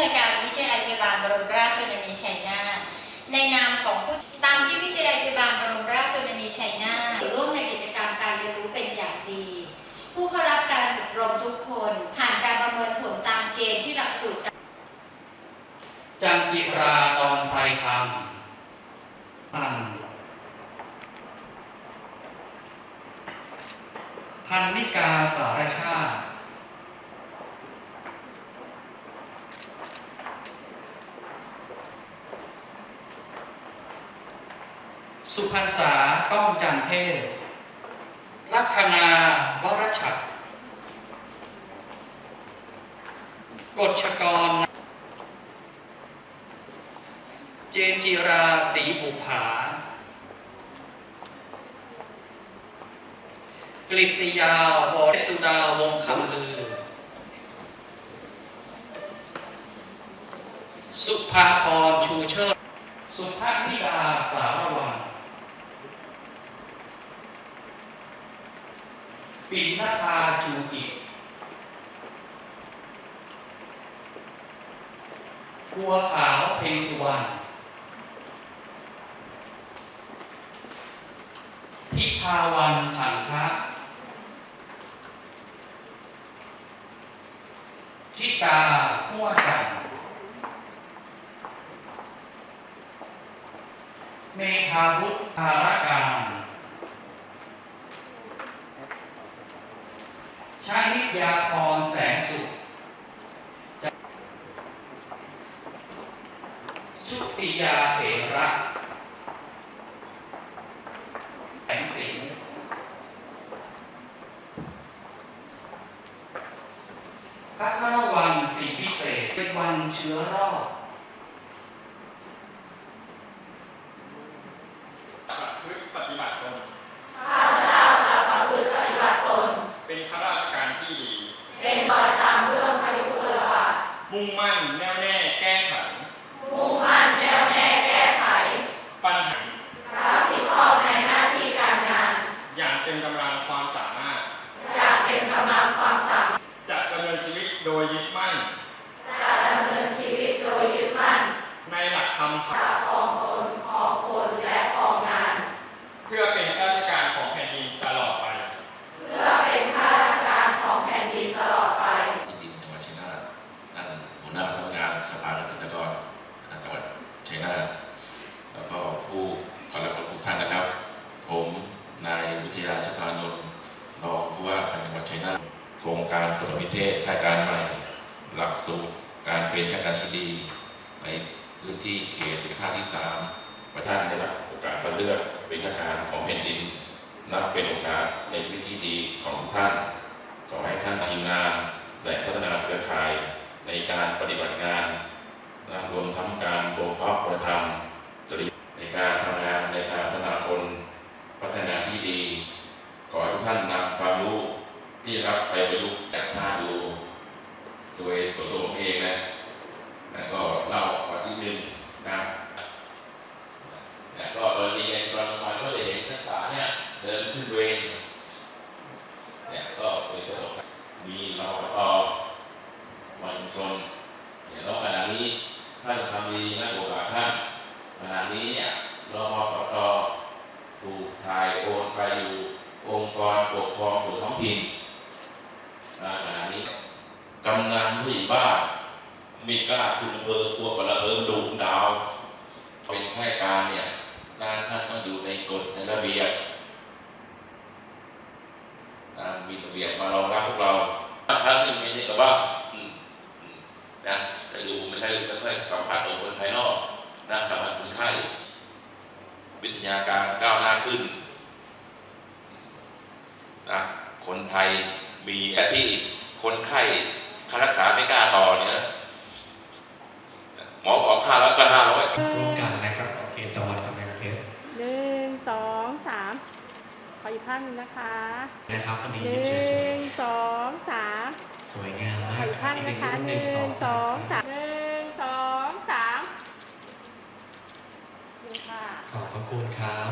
อำนวยการวิทยาลัยพยาบาลบรมราชชนนีชัยนาทในนามของผู้ตามที่วิทยาลัยพยาบาลบรมราชชนนีชัยนาทร่วมในกิจกรรมการเรียนรู้เป็นอย่างดี ผู้เข้ารับการอบรมทุกคนผ่านการประเมินผลตามเกณฑ์ที่หลักสูตรจันจิราดอนไพรธรรมพันพันนิกาสารชาติ สุพรรษาต้องจันเทพลัคนาวรชัดกฎชกร เจนจิราศีบุภากฤติยาวรสุดาวงคำลือ สุภาพรชูเชิด สุภาพิดาสารวัน ปิ่นนภาชูอิกบัวขาวเพ็งสุวรรณพิภาวันฉันทะทิกาหัวจันเมธาวุฒธารการ ชานิ ยาพรแสงสุขชุติยาเถระแสงสิงห์พัทรวันสีพิเศษเป็นวันเชื้อรอบ พฤติปฏิบัติตน ข้าพเจ้าจะประพฤติปฏิบัติตน เป็นข้าราชการที่ดี เป็นไปตามเรื่องพยุคลบาท มุ่งมั่นแน่วแน่แก้ไข มุ่งมั่นแน่วแน่แก้ไข ปัญหา รับผิดชอบในหน้าที่การงาน อย่างเต็มกำลังความสามารถ อย่างเต็มกำลังความสามารถ จะดำเนินชีวิตโดยยึดมั่น จะดำเนินชีวิตโดยยึดมั่น ในหลักธรรมค จากของตนของคนและของงานำเพื่อเป็นข้าราชการของแผ่นดินตลอดไป เพื่อเป็นข้าราชการของแผ่นดินตลอดไป ที่ดินจังหวัดชัยนาทท่านหัวหน้า สภาเกษตรกรจังหวัดชัยนาทแล้วก็ผู้ขอรับทุกท่านนะครับ ผมนายวิทยาชพานนท์รองผู้ว่าการจังหวัดชัยนาทโครงการปฐมนิเทศข้าราชการใหม่ หลักสูตรการเป็นข้าราชการที่ดี ในพื้นที่เขตสิบห้าที่สามประท่านได้รับโอกาสคัดเลือกเป็นข้าราชการของแผ่นดิน นับเป็นโอกาสในชีวิตที่ดีของทุกท่าน ขอให้ท่านทีมงานและพัฒนาเครือข่ายในการปฏิบัติงาน รวมทั้งการบ่มเพาะคุณธรรมจริยธรรมในการทำงานในการพัฒนาคนพัฒนาที่ดี ขอให้ทุกท่านนำความรู้ที่รับไปประยุกต์จากท่าดูโดยส่วนตัวผมเองนะแล้วก็เล่าก่อนนิดนึงนะก็กรณีในกรณีก็จะเห็นนักศึกษาเนี่ยเดินขึ้นเวร เนี่ยก็เป็นประสบการณ์มีรอปภวันชนเนี่ยแล้วขณะนี้ท่านทำดีนะโอกาสท่านขณะนี้เนี่ยรอพสตถูกถ่ายโอนไปอยู่อง ค์กรปกครองส่วนท้องถิ่นขณะนี้กำนันผู้ใหญ่บ้านมีกล้าขึ้นอำเภอพวกระเพิ่มดูดาว เป็นข้าราชการเนี่ยงานท่านต้องอยู่ในกฎในระเบียบมีระเบียบมารองรับพวกเราบางครั้งหนึ่งมีนี่แต่ว่านะไปดูไม่ใช่ไม่ค่อยสัมผัสกับคนภายนอกนะสัมผัสคนไข้วิทยาการก้าวหน้าขึ้นนะคน ไทยมีแต่ที่คนไข้ค่ารักษาไม่กล้าต่อเนี่ยหมอบอกค่ารักษาห้าร้อยร่วมกันนะครับเขตจังหวัดกำแพงเพชรหนึ่งสองสามขออีกภาพหนึ่งนะคะนะครับวันนี้หยิ้มสนึ่วยงสองสามๆสวยงามขมาอกอีกครัภาบพหอีนึ่กงหนึ่งนะคะรูปหหนึ่นึ่งงสองสสาอมงสามหนึ่งสองสามหนึ่งค่ะขอบพระคุณครับ